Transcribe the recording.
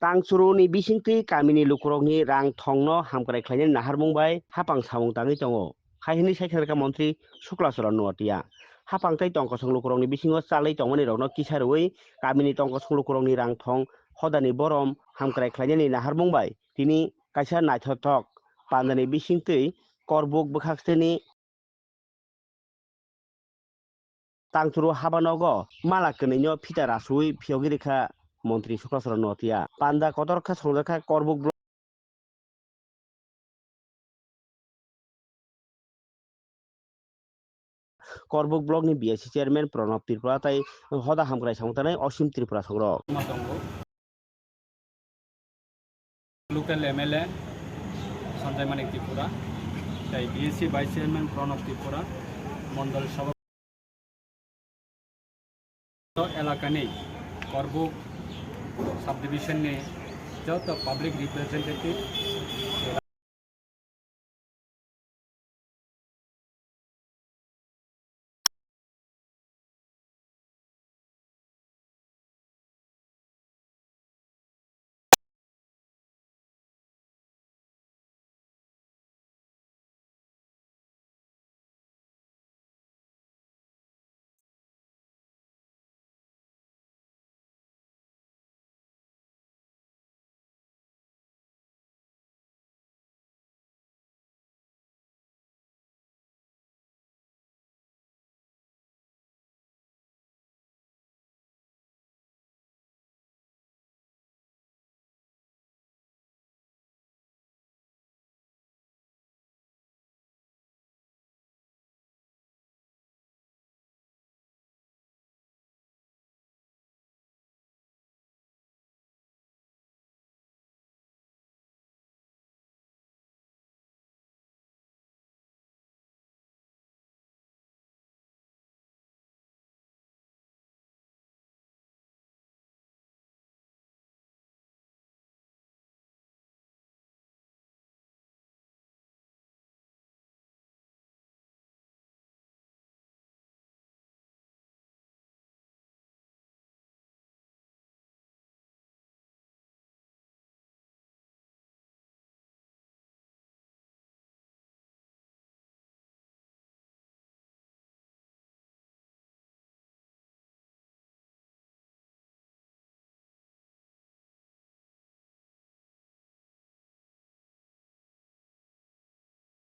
tangsuruni bisingtwi kamini lukurokni rang thongno hamkrai khlainani naharmung bai hapang samung tangwi tongo haihini saikhangka mantri shuklasora nuatia hapang tei tongkosong lukurokni bisingo chalai tongmani rokno kisarwi kamini tongkosong lukurokni rang thong hodani borom hamkrai khlainani naharmung bai tini kaisa naithotok pandani bisingtwi korbuk bwkhakstini tangchuru habanogo mala kwni no মন্ত্রী শুক্লাচরণ নতিয়া। পান্দা কতরক্ষা সংরক্ষা করবুক করবুক ব্লকনি BSC chairman Pranab Tripura, তাই হদা হামগ্রাই সামতানাই অসীম ত্রিপুরা সংগ্রহ। লোকাল এমএলএ সঞ্জয় মানিক ত্রিপুরা, তাই BSC vice chairman Pranab Tripura Mondal সভা এলাকানি করবুক সাব নিয়ে যত পাবলিক রিপ্রেজেন্টেটিভ